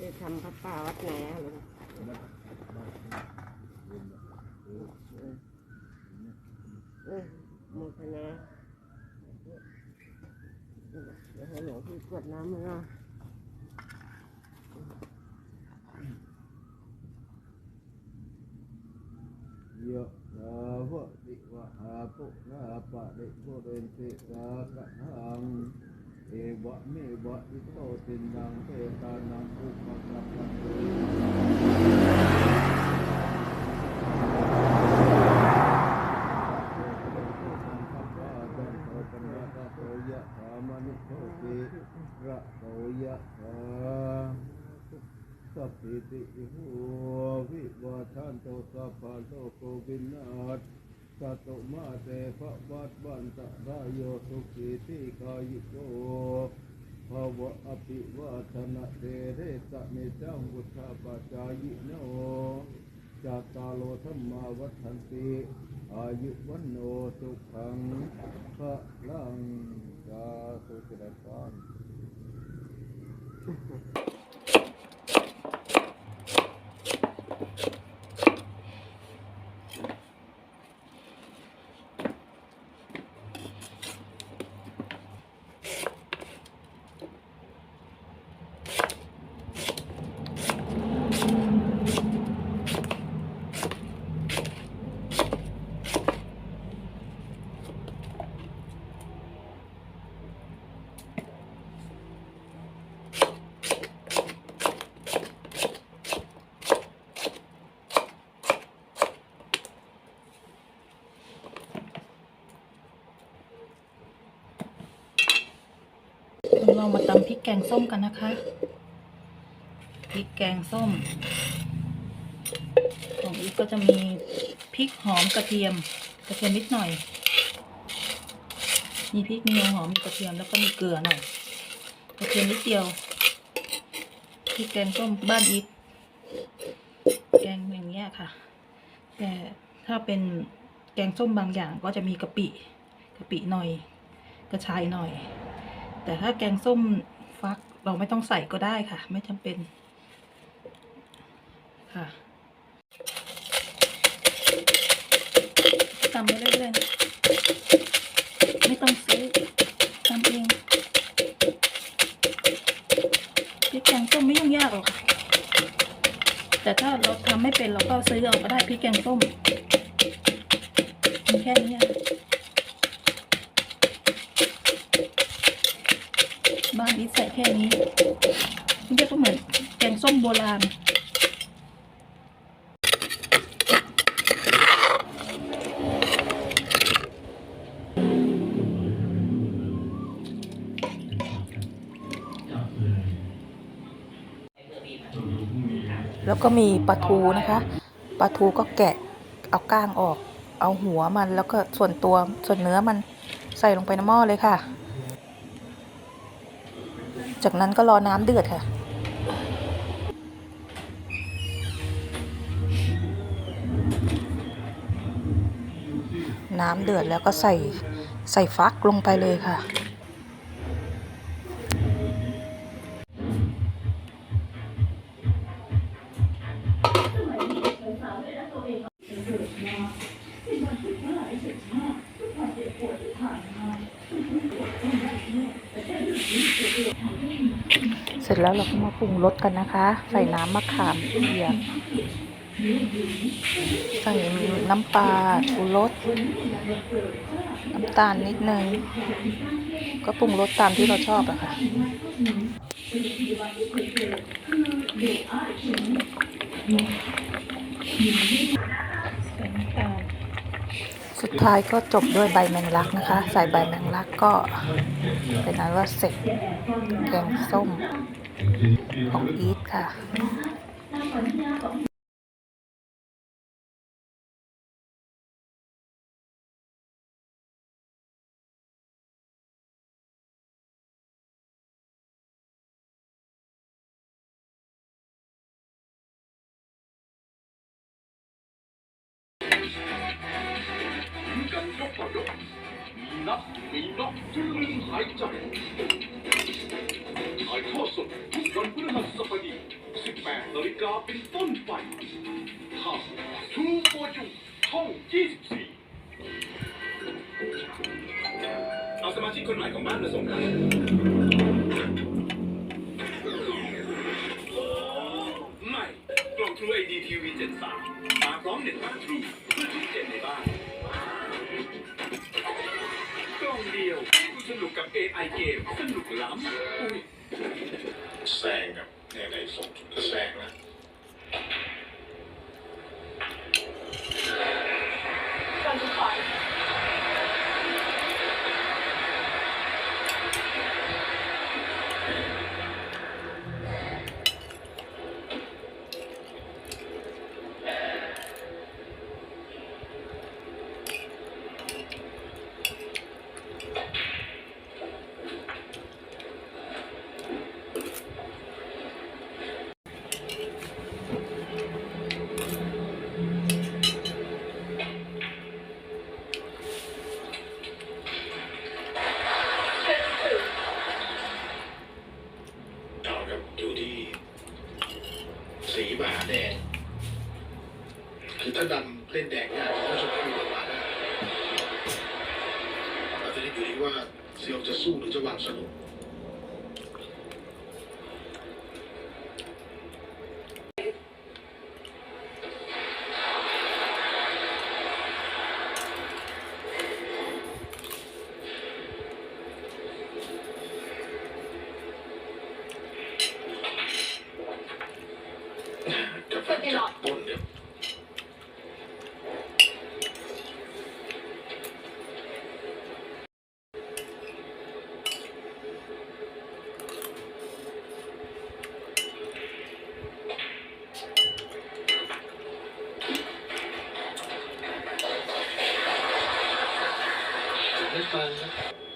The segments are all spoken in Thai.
จะทำพระป่าวัดไหนอะลูกเออโมทนาเดี๋ยวให้หลวงพี่กรวดน้ำให้เรายะลาภะติวะหาปุนาปะริโกเรนติสากะหัง เอวะเมวะอิโตตินังเตตานังอุปะกัปปะ เสพวัตบันตะรายโยสุขีติกายโกภาวะอภิวาทนาเดเรสะเมจังวุฒาปัจจายิโนจัตตาโลธรรมาวัฏันติอายุวันโนสุขังพระลังกาธุเจริญพร เรามาตำพริ กแกงส้มกันนะคะพริกแกงส้ม ของอีกก็จะมีพริกหอมกระเทียม กระเทียมนิดหน่อย มีพริกมีหอมมีกระเทียมแล้วก็มีเกลือหน่อย กระเทียมนิดเดียว พริกแกงส้มบ้านอีกแกงอย่างเงี้ยค่ะ แต่ถ้าเป็นแกงส้มบางอย่างก็จะมีกะปิ กะปิหน่อย กระชายหน่อย แต่ถ้าแกงส้ม ฟักเราไม่ต้องใส่ก็ได้ค่ะ ไม่จำเป็นค่ะตำไปเรื่อยๆนะไม่ต้องซื้อทำเองพริกแกงส้มไม่ยุ่งยากหรอกค่ะแต่ถ้าเราทำไม่เป็นเราก็ซื้อเอาก็ได้พริกแกงส้มมีแค่นี้อะ บ้านนี้ใส่แค่นี้มันจะก็เหมือนแกงส้มโบราณแล้วก็มีปลาทูนะคะปลาทูก็แกะเอาก้างออก เอาหัวมันแล้วก็ส่วนตัวส่วนเนื้อมันใส่ลงไปในหม้อเลยค่ะ จากนั้นก็รอน้ำเดือดค่ะ น้ำเดือดแล้วก็ใส่ใส่ฟักลงไปเลยค่ะเสร็จแล้วเราก็มาปรุงรสกันนะคะ ใส่น้ำมะขามเปียกใส่น้ำปลาชูรสน้ำตาลนิดนึง ก็ปรุงรสตามที่เราชอบอะค่ะใส่น้ำตาล สุดท้ายก็จบด้วยใบแมงลักนะคะ ใส่ใบแมงลักก็เป็นนั้นว่าเสร็จแกงส้มของอีทค่ะ นักมีนกที่ลืมหายใจถ่ายทอดสดทุกวันพฤหัสบดี18นาฬิกาเป็นต้นไปทางทูโมจุช่อง 24 เอาสมาชิกคนใหม่ของบ้านมาส่งกันใหม่กล่องทรูไอดีทีวี73มาพร้อมเน็ตบ้านทรูเพื่อทุกเจนในบ้าน สนุกกับ AI เกมสนุกล้ำอุ้ยแซงกับในในส่งก็แซงนะ สีมหาแดงคือถ้าดำเล่นแดงยากก็จะคู่กันมาได้แต่ทีนี้อยู่ที่ว่าเซียวจะสู้หรือจะวางสนุก ไม่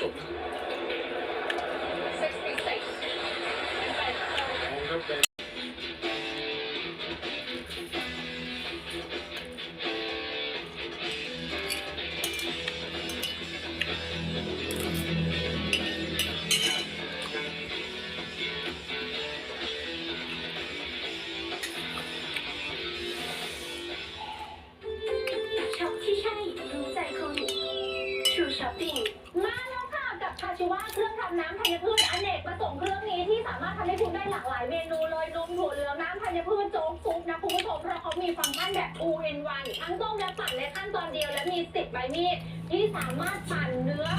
แต่คู่ กับคาชิวะเครื่องทำน้ำธัญพืชอเนกประสงค์เครื่องนี้ที่สามารถทำให้คุณได้หลากหลายเมนูเลยนมถั่วเหลืองน้ำธัญพืชโจ๊กซุปนะคุณผู้ชมเพราะเขามีฟังก์ชันแบบ2 in 1ทั้งต้มและปั่นในขั้นตอนเดียวและมีสิบใบมีดที่สามารถปั่นเนื้อ